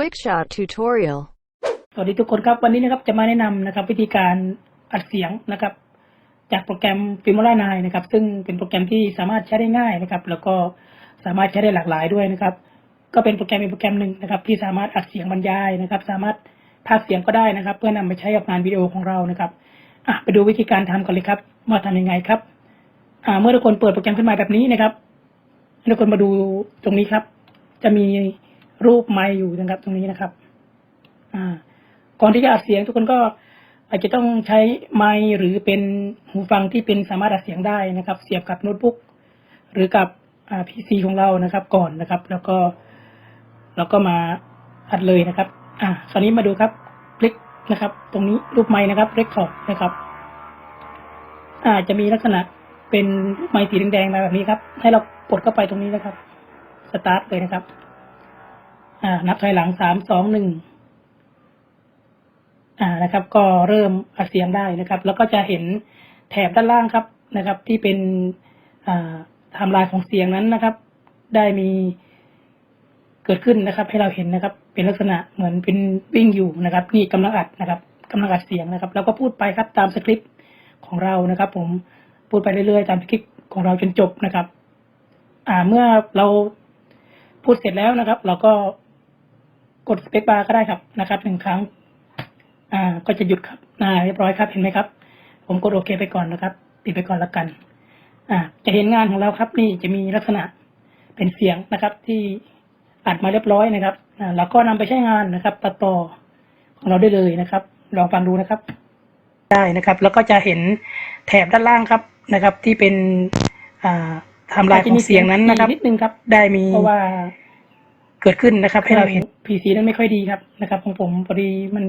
Quick Shot Tutorial สวัสดีทุกคนครับ วันนี้นะครับจะมาแนะนำนะครับ วิธีการอัดเสียงนะครับ จากโปรแกรม Filmora 9นะครับ ซึ่งเป็นโปรแกรมที่สามารถใช้ได้ง่ายนะครับ แล้วก็สามารถใช้ได้หลากหลายด้วยนะครับ ก็เป็นโปรแกรมอีกโปรแกรมหนึ่งนะครับ ที่สามารถอัดเสียงบรรยายนะครับ สามารถพากย์เสียงก็ได้นะครับ เพื่อนำไปใช้กับงานวิดีโอของเรานะครับอะไปดูวิธีการทำกันเลยครับว่าทำยังไงครับอ่าเมื่อทุกคนเปิดโปรแกรมขึ้นมาแบบนี้นะครับทุกคนมาดูตรงนี้ครับ จะมี รูปไมค์อยู่นะครับ ตรงนี้นะครับ อ่า ก่อนที่จะอัดเสียงทุกคนก็อาจจะต้องใช้ไมค์หรือเป็นหูฟังที่เป็นสามารถอัดเสียงได้นะครับ เสียบกับโน้ตบุ๊กหรือกับอ่าพีซีของเรานะครับ ก่อนนะครับ แล้วก็แล้วก็มาอัดเลยนะครับ อ่าคราวนี้มาดูครับคลิกนะครับ ตรงนี้รูปไม้นะครับเรคคอร์ดนะครับ อ่าจะมีลักษณะเป็นไม้สีแดงๆมาแบบนี้ครับ ให้เรากดเข้าไปตรงนี้นะครับ สตาร์ทเลยนะครับ อ่านับถอยหลังสามสองหนึ่งอ่านะครับ ก็เริ่มอัดเสียงได้นะครับ แล้วก็จะเห็นแถบด้านล่างครับนะครับ ที่เป็นอ่าไทม์ไลน์ของเสียงนั้นนะครับ ได้มีเกิดขึ้นนะครับ ให้เราเห็นนะครับ เป็นลักษณะเหมือนเป็นวิ่งอยู่นะครับ นี่กำลังอัดนะครับกำลังอัดเสียงนะครับ แล้วก็พูดไปครับตามสคริปต์ของเรานะครับ ผมพูดไปเรื่อยๆตามสคริปต์ของเราจนจบนะครับ อ่าเมื่อเราพูดเสร็จแล้วนะครับ เราก็ กดสเปคบาร์ก็ได้ครับนะครับหนึ่งครั้ง อ่า ก็จะหยุดครับ อ่า เรียบร้อยครับ เห็นไหมครับ ผมกดโอเคไปก่อนนะครับ ปิดไปก่อนแล้วกัน อ่า จะเห็นงานของเราครับ นี่จะมีลักษณะเป็นเสียงนะครับ ที่อัดมาเรียบร้อยนะครับ อ่า แล้วก็นำไปใช้งานนะครับ ตัดต่อของเราได้เลยนะครับ ลองฟังดูนะครับ ได้นะครับ แล้วก็จะเห็นแถบด้านล่างครับนะครับ ที่เป็น อ่าไทำลายของเสียงนั้นนะครับนิดนึงครับ ได้มีเพราะว่า เกิดขึ้นนะครับ ให้เราเห็น PC นั้นไม่ค่อยดีครับนะครับ ของผมพอดีมัน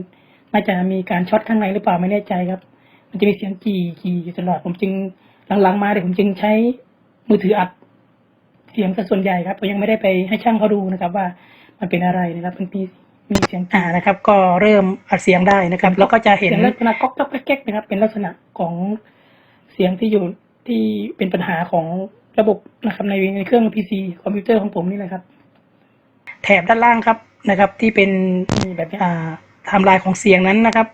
น่าจะมีการช็อตข้างในหรือเปล่าไม่แน่ใจครับ มันจะมีเสียงจีจีอยู่ตลอดผมจึงหลังๆมาเดี๋ยวผมจึงใช้มือถืออัดเสียงซะส่วนใหญ่ครับผมยังไม่ได้ไปให้ช่างเขาดูนะครับ ว่ามันเป็นอะไรนะครับมันมีมีเสียงอ่านะครับ ก็เริ่มอัดเสียงได้นะครับ แล้วก็จะเห็นลักษณะก๊อกก๊อกแก๊กนะครับ เป็นลักษณะของเสียงที่อยู่ที่เป็นปัญหาของระบบนะครับในในเครื่อง PC คอมพิวเตอร์ของผมนี่แหละครับ แถบด้านล่างครับนะครับ ที่เป็นแบบอ่าไทม์ไลน์ของเสียงนั้นนะครับ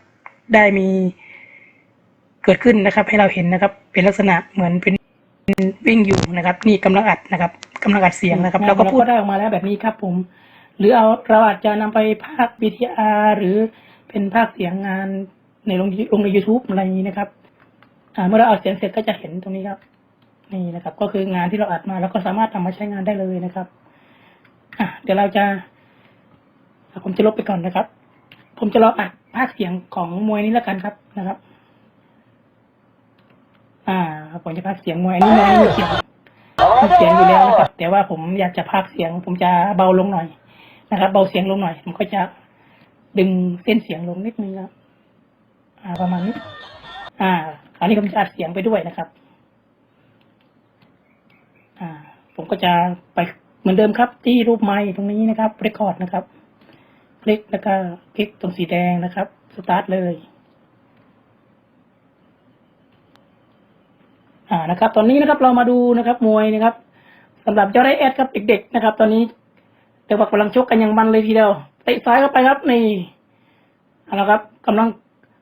ได้มีเกิดขึ้นนะครับ ให้เราเห็นนะครับ เป็นลักษณะเหมือนเป็นวิ่งอยู่นะครับ นี่กำลังอัดนะครับกำลังอัดเสียงนะครับเราก็พูดได้ออกมาแล้วแบบนี้ครับผม หรือเอาเราอาจจะนำไปภาค VTR หรือเป็นภาคเสียงงานในลงลงใน YouTube อะไรอย่างนี้นะครับอ่าเมื่อเราอัดเสียงเสร็จก็จะเห็นตรงนี้ครับ นี่นะครับ ก็คืองานที่เราอัดมาแล้วก็สามารถนำมาใช้งานได้เลยนะครับ อะเดี๋ยวเราจะ ผมจะลบไปก่อนนะครับ ผมจะลองอัดภาคเสียงของมวยนี้แล้วกันครับนะครับ อ่า ผมจะพากเสียงมวยอันนี้มวยมีเสียงมีเสียงอยู่แล้วนะครับ แต่ว่าผมอยากจะพากเสียง ผมจะเบาลงหน่อยนะครับ เบาเสียงลงหน่อย ผมก็จะดึงเส้นเสียงลงนิดนึงครับอ่า ประมาณนี้ อ่า คราวนี้ผมจะอัดเสียงไปด้วยนะครับ อ่า ผมก็จะไป เหมือนเดิมครับที่รูปไม้ตรงนี้นะครับเรคคอร์ดนะครับ คลิกแล้วก็คลิกตรงสีแดงนะครับสตาร์ทเลย อ่านะครับ ตอนนี้นะครับเรามาดูนะครับ มวยนะครับสำหรับยอดไอแอดครับเด็กๆนะครับ ตอนนี้แต่ว่ากำลังชกกันอย่างมันเลยทีเดียวเตะซ้ายเข้าไปครับนี่เอาละครับกำลัง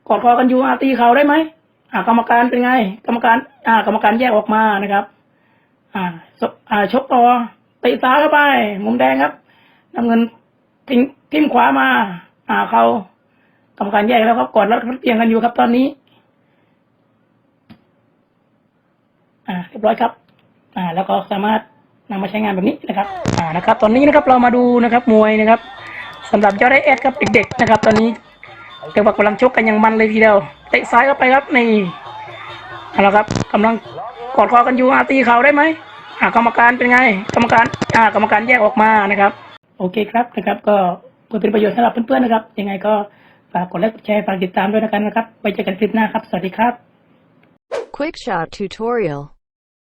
กอดคอกันอยู่อาตีเขาได้ไหมอ่ากรรมการเป็นไง กรรมการ อ่ากรรมการแยกออกมานะครับ อ่าอ่าชกต่อ ตะซ้ายเข้าไป มุมแดงครับน้ำเงินทิ้งทิ่มขวามา อ่าเขากรรมการแยกแล้วครับกอดแล้วเตียงกันอยู่ครับตอนนี้ อ่าเรียบร้อยครับ อ่า แล้วก็สามารถนำมาใช้งานแบบนี้นะครับ อ่านะครับ ตอนนี้นะครับเรามาดูนะครับมวยนะครับสำหรับยอดไอแอดครับเด็ก ๆ นะครับ ตอนนี้แต่ว่ากำลังชกกันอย่างมันเลยทีเดียวเตะซ้ายเข้าไปครับนี่เอาละครับกำลังกอดคอกันอยู่อาตีเขาได้ไหม อ่ากรรมการเป็นไง กรรมการอ่ากรรมการแยกออกมานะครับ โอเคครับนะครับ ก็เพื่อเป็นประโยชน์สำหรับเพื่อนๆนะครับ ยังไงก็ฝากกดไลค์กดแชร์ฝากติดตามด้วยนะครับไว้เจอกันคลิปหน้าครับ สวัสดีครับ Quick Shot Tutorial